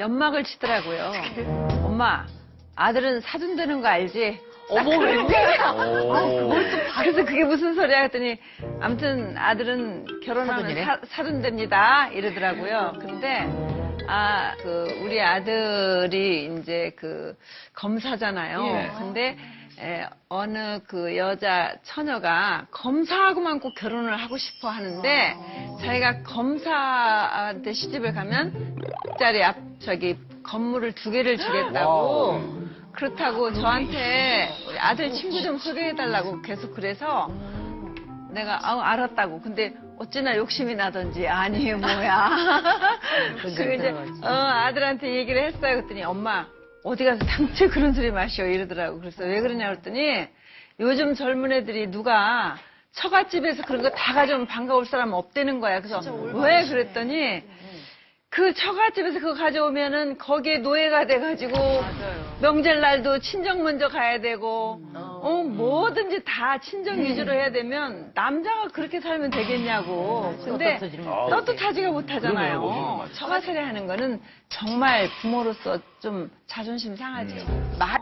연막을 치더라고요. 엄마, 아들은 사돈되는 거 알지? 어머, 웬일이야. 오. 그래서 그게 무슨 소리야 했더니 아무튼 아들은 결혼하면 사돈이래? 사, 사돈됩니다 이러더라고요. 근데 아 그 우리 아들이 이제 그 검사잖아요. 예. 근데 에, 어느 그 여자 처녀가 검사하고만 꼭 결혼을 하고 싶어 하는데 자기가 검사한테 시집을 가면 짜리 앞 저기 건물을 두 개를 주겠다고 그렇다고 저한테 우리 아들 친구 좀 소개해달라고 계속 그래서 내가 아우 알았다고. 근데 어찌나 욕심이 나던지. 아니 뭐야 그리고 이제 어, 아들한테 얘기를 했어요. 그랬더니 엄마 어디 가서 당최 그런 소리 마셔 이러더라고. 그래서 왜 그러냐 그랬더니 요즘 젊은 애들이 누가 처갓집에서 그런 거 다 가져오면 반가울 사람 없다는 거야. 그래서 왜 그랬더니 그 처갓집에서 그거 가져오면은 거기에 노예가 돼가지고 명절날도 친정 먼저 가야 되고 어 뭐든지 다 친정 위주로 해야 되면 남자가 그렇게 살면 되겠냐고. 근데 떳떳하지가 못하잖아요. 그러네요. 처갓살이 하는 거는 정말 부모로서 좀 자존심 상하죠. 말